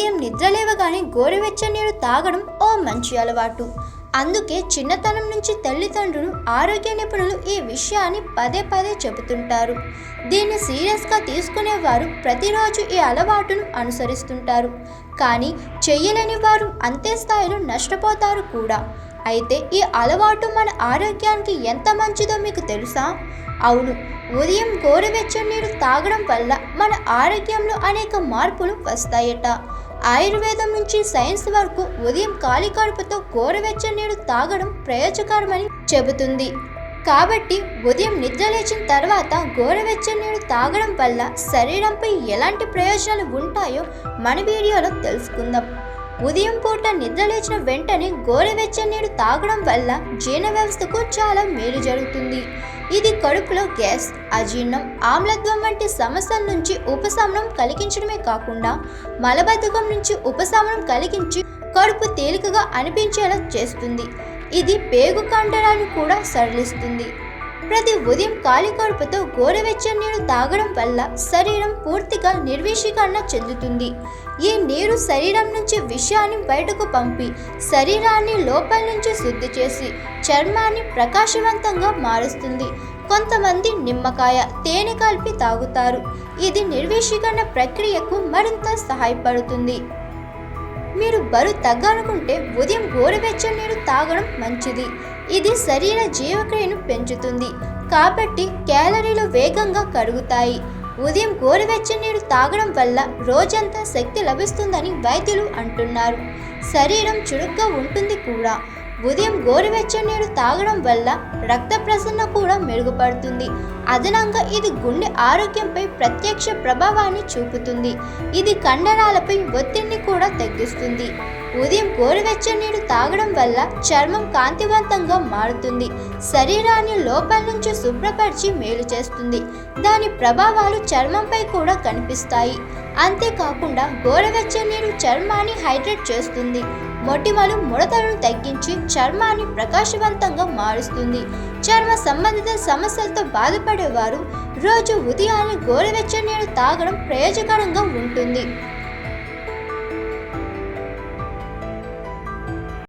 ఉదయం నిద్రలేవగానే గోరువెచ్చని నీరు తాగడం ఓ మంచి అలవాటు. అందుకే చిన్నతనం నుంచి తల్లిదండ్రులు ఆరోగ్య నిపుణులు ఈ విషయాన్ని పదే పదే చెబుతుంటారు. దీన్ని సీరియస్గా తీసుకునేవారు ప్రతిరోజు ఈ అలవాటును అనుసరిస్తుంటారు. కానీ చెయ్యలేని వారు అంతే స్థాయిలో నష్టపోతారు కూడా. అయితే ఈ అలవాటు మన ఆరోగ్యానికి ఎంత మంచిదో మీకు తెలుసా? అవును ఉదయం గోరువెచ్చని నీరు తాగడం వల్ల మన ఆరోగ్యంలో అనేక మార్పులు వస్తాయట. ఆయుర్వేదం నుంచి సైన్స్ వరకు ఉదయం ఖాళీ కడుపుతో గోరువెచ్చని నీరు తాగడం ప్రయోజకరమని చెబుతుంది. కాబట్టి ఉదయం నిద్ర లేచిన తర్వాత గోరువెచ్చని నీరు తాగడం వల్ల శరీరంపై ఎలాంటి ప్రయోజనాలు ఉంటాయో మన వీడియోలో తెలుసుకుందాం. ఉదయం పూట నిద్రలేచిన వెంటనే గోరువెచ్చని నీరు తాగడం వల్ల జీర్ణ వ్యవస్థకు చాలా మేలు జరుగుతుంది. ఇది కడుపులో గ్యాస్ అజీర్ణం ఆమ్లత్వం వంటి సమస్యల నుంచి ఉపశమనం కలిగించడమే కాకుండా మలబద్ధకం నుంచి ఉపశమనం కలిగించి కడుపు తేలికగా అనిపించేలా చేస్తుంది. ఇది పేగు కండరాన్ని కూడా సడలిస్తుంది. ప్రతి ఉదయం ఖాళీ కడుపుతో గోరువెచ్చని నీరు తాగడం వల్ల శరీరం పూర్తిగా నిర్వీషీకరణ చెందుతుంది. ఈ నీరు శరీరం నుంచి విషయాన్ని బయటకు పంపి శరీరాన్ని లోపల నుంచి శుద్ధి చేసి చర్మాన్ని ప్రకాశవంతంగా మారుస్తుంది. కొంతమంది నిమ్మకాయ తేనె కలిపి తాగుతారు. ఇది నిర్వీషీకరణ ప్రక్రియకు మరింత సహాయపడుతుంది. మీరు బరువు తగ్గాలనుకుంటే ఉదయం గోరువెచ్చని నీరు తాగడం మంచిది. ఇది శరీర జీవక్రియను పెంచుతుంది. కాబట్టి క్యాలరీలు వేగంగా కరుగుతాయి. ఉదయం గోరువెచ్చని నీరు తాగడం వల్ల రోజంతా శక్తి లభిస్తుందని వైద్యులు అంటున్నారు. శరీరం చురుగ్గా ఉంటుంది కూడా. ఉదయం గోరువెచ్చని నీరు తాగడం వల్ల రక్త ప్రసరణ కూడా మెరుగుపడుతుంది. అదనంగా ఇది గుండె ఆరోగ్యంపై ప్రత్యక్ష ప్రభావాన్ని చూపుతుంది. ఇది కండరాలపై ఒత్తిడిని కూడా తగ్గిస్తుంది. ఉదయం గోరువెచ్చని నీరు తాగడం వల్ల చర్మం కాంతివంతంగా మారుతుంది. శరీరాన్ని లోపల నుంచి శుభ్రపరిచి మేలు చేస్తుంది. దాని ప్రభావాలు చర్మంపై కూడా కనిపిస్తాయి. అంతేకాకుండా గోరువెచ్చని నీరు చర్మాన్ని హైడ్రేట్ చేస్తుంది. మొటిమలు ముడతలను తగ్గించి చర్మాన్ని ప్రకాశవంతంగా మారుస్తుంది. చర్మ సంబంధిత సమస్యలతో బాధపడేవారు రోజు ఉదయాన్నే గోరువెచ్చని నీరు తాగడం ప్రయోజకరంగా ఉంటుంది.